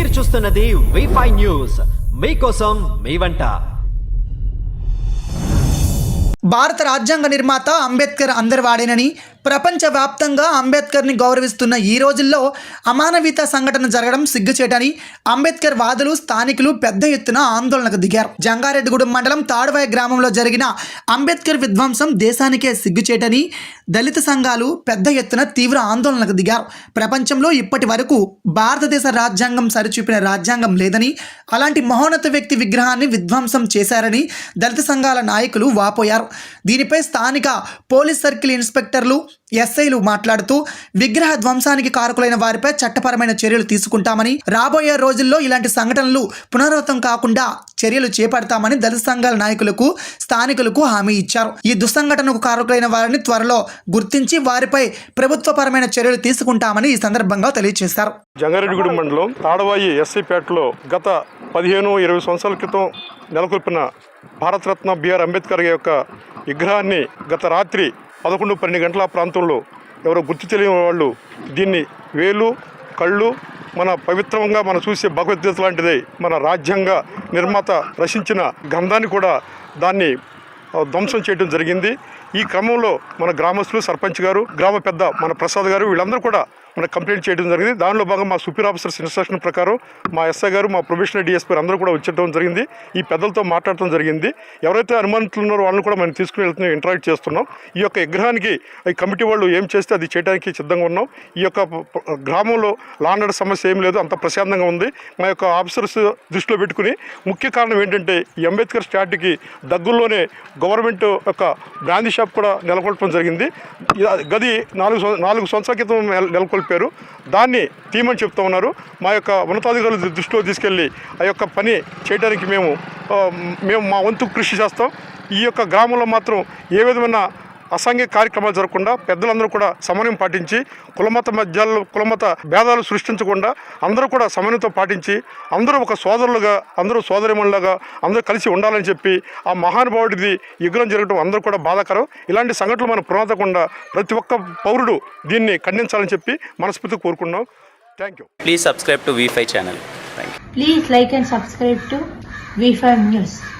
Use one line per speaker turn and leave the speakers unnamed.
మీరు చూస్తున్నది V five news మీకోసం మీ వంట.
భారత రాజ్యాంగ నిర్మాత అంబేద్కర్ అందరి వాడేనని ప్రపంచవ్యాప్తంగా అంబేద్కర్ని గౌరవిస్తున్న ఈ రోజుల్లో అమానవీత సంఘటన జరగడం సిగ్గుచేటని అంబేద్కర్ వాదులు స్థానికులు పెద్ద ఎత్తున ఆందోళనకు దిగారు. జంగారెడ్డిగూడెం మండలం తాడువాయ గ్రామంలో జరిగిన అంబేద్కర్ విధ్వంసం దేశానికే సిగ్గుచేటని దళిత సంఘాలు పెద్ద ఎత్తున తీవ్ర ఆందోళనకు దిగారు. ప్రపంచంలో ఇప్పటి వరకు భారతదేశ రాజ్యాంగం సరిచూపిన రాజ్యాంగం లేదని అలాంటి మహోన్నత వ్యక్తి విగ్రహాన్ని విధ్వంసం చేశారని దళిత సంఘాల నాయకులు వాపోయారు. దీనిపై స్థానిక పోలీస్ సర్కిల్ ఇన్స్పెక్టర్లు ఎస్ఐలు మాట్లాడుతూ విగ్రహ ధ్వంసానికి కారకులైన వారిపై చట్టపరమైన చర్యలు తీసుకుంటామని రాబోయే రోజుల్లో ఇలాంటి సంఘటనలు పునరావృతం కాకుండా చర్యలు చేపడతామని దళిత సంఘాల నాయకులకు స్థానికులకు హామీ ఇచ్చారు. ఈ దుస్సంఘటనకు కారకులైన వారిని త్వరలో గుర్తించి వారిపై ప్రభుత్వపరమైన చర్యలు తీసుకుంటామని ఈ సందర్భంగా తెలియజేశారు.
జంగారెడ్డిగూడెం మండలం తాడవాయి ఎస్సీపేటలో గత పదిహేను ఇరవై సంవత్సరాల క్రితం నెలకొల్పిన భారతరత్న బిఆర్ అంబేద్కర్ యొక్క విగ్రహాన్ని గత రాత్రి పదకొండు పన్నెండు గంటల ప్రాంతంలో ఎవరో గుర్తు తెలియని వాళ్ళు దీన్ని వేలు కళ్ళు మన పవిత్రంగా మనం చూసే భగవద్గీత లాంటిది మన రాజ్యాంగ నిర్మాత రచించిన గంధాన్ని కూడా దాన్ని ధ్వంసం చేయడం జరిగింది. ఈ క్రమంలో మన గ్రామస్తులు సర్పంచ్ గారు గ్రామ పెద్ద మన ప్రసాద్ గారు వీళ్ళందరూ కూడా మనకు కంప్లైంట్ చేయడం జరిగింది. దానిలో భాగంగా మా సూపర్ ఆఫీసర్స్ ఇన్స్ట్రక్షన్ ప్రకారం మా ఎస్ఐ గారు మా ప్రొఫెషనల్ డిఎస్పీ అందరూ కూడా వచ్చేయడం జరిగింది. ఈ పెద్దలతో మాట్లాడటం జరిగింది. ఎవరైతే అనుమానితులు ఉన్నారో వాళ్ళని కూడా మనం తీసుకుని వెళ్తున్నాం ఇంటరాక్ట్ చేస్తున్నాం. ఈ యొక్క విగ్రహానికి ఈ కమిటీ వాళ్ళు ఏం చేస్తే అది చేయడానికి సిద్ధంగా ఉన్నాం. ఈ యొక్క గ్రామంలో లాండర్ సమస్య ఏం లేదు. అంత ప్రశాంతంగా ఉంది. మా యొక్క ఆఫీసర్స్ దృష్టిలో పెట్టుకుని ముఖ్య కారణం ఏంటంటే ఈ అంబేద్కర్ స్టాట్కి దగ్గరలోనే గవర్నమెంట్ యొక్క బ్రాందీ షాప్ కూడా నెలకొల్పడం జరిగింది. గది నాలుగు నాలుగు సంవత్సరాల క్రితం నెల- నెలకొల్పారు దాన్ని తీయమని చెప్తా ఉన్నారు. మా యొక్క ఉన్నతాధికారుల దృష్టిలో తీసుకెళ్ళి ఆ యొక్క పని చేయడానికి మేము మేము మా వంతు కృషి చేస్తాం. ఈ యొక్క గ్రామంలో మాత్రం ఏ విధమైన అసాంఘిక కార్యక్రమాలు జరగకుండా పెద్దలందరూ కూడా సమన్వయం పాటించి కులమత మధ్యాలు కులమత భేదాలు సృష్టించకుండా అందరూ కూడా సమన్వయంతో పాటించి అందరూ ఒక సోదరులుగా అందరూ సోదరిమణులుగా అందరూ కలిసి ఉండాలని చెప్పి ఆ మహానుభావుడిది యుగ్రం జరగడం అందరూ కూడా బాధాకరం ఇలాంటి సంఘటనలు మనం పునాదకుండా ప్రతి ఒక్క పౌరుడు దీన్ని ఖండించాలని చెప్పి మనస్ఫూర్తిగా కోరుకున్నాం thank you
to V5 channel. Thank you.
Please like and subscribe to V5 News.